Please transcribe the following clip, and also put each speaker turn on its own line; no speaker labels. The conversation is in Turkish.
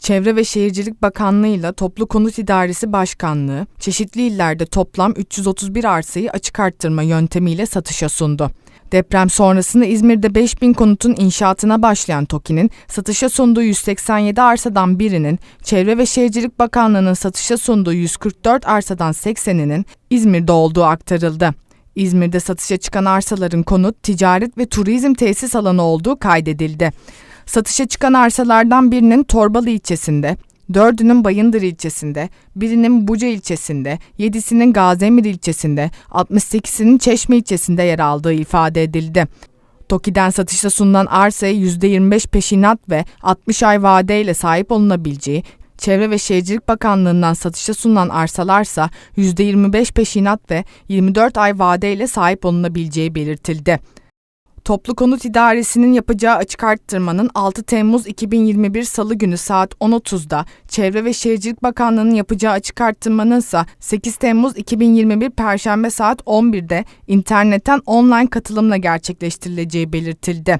Çevre ve Şehircilik Bakanlığı ile Toplu Konut İdaresi Başkanlığı, çeşitli illerde toplam 331 arsayı açık arttırma yöntemiyle satışa sundu. Deprem sonrasında İzmir'de 5000 konutun inşaatına başlayan TOKİ'nin satışa sunduğu 187 arsadan birinin, Çevre ve Şehircilik Bakanlığı'nın satışa sunduğu 144 arsadan 80'inin İzmir'de olduğu aktarıldı. İzmir'de satışa çıkan arsaların konut, ticaret ve turizm tesis alanı olduğu kaydedildi. Satışa çıkan arsalardan birinin Torbalı ilçesinde, dördünün Bayındır ilçesinde, birinin Buca ilçesinde, yedisinin Gazemir ilçesinde, 68'inin Çeşme ilçesinde yer aldığı ifade edildi. TOKİ'den satışta sunulan arsaya %25 peşinat ve 60 ay vadeyle sahip olunabileceği, Çevre ve Şehircilik Bakanlığı'ndan satışa sunulan arsalarsa %25 peşinat ve 24 ay vadeyle sahip olunabileceği belirtildi. Toplu Konut İdaresi'nin yapacağı açık arttırmanın 6 Temmuz 2021 Salı günü saat 10.30'da, Çevre ve Şehircilik Bakanlığı'nın yapacağı açık arttırmanın ise 8 Temmuz 2021 Perşembe saat 11'de internetten online katılımla gerçekleştirileceği belirtildi.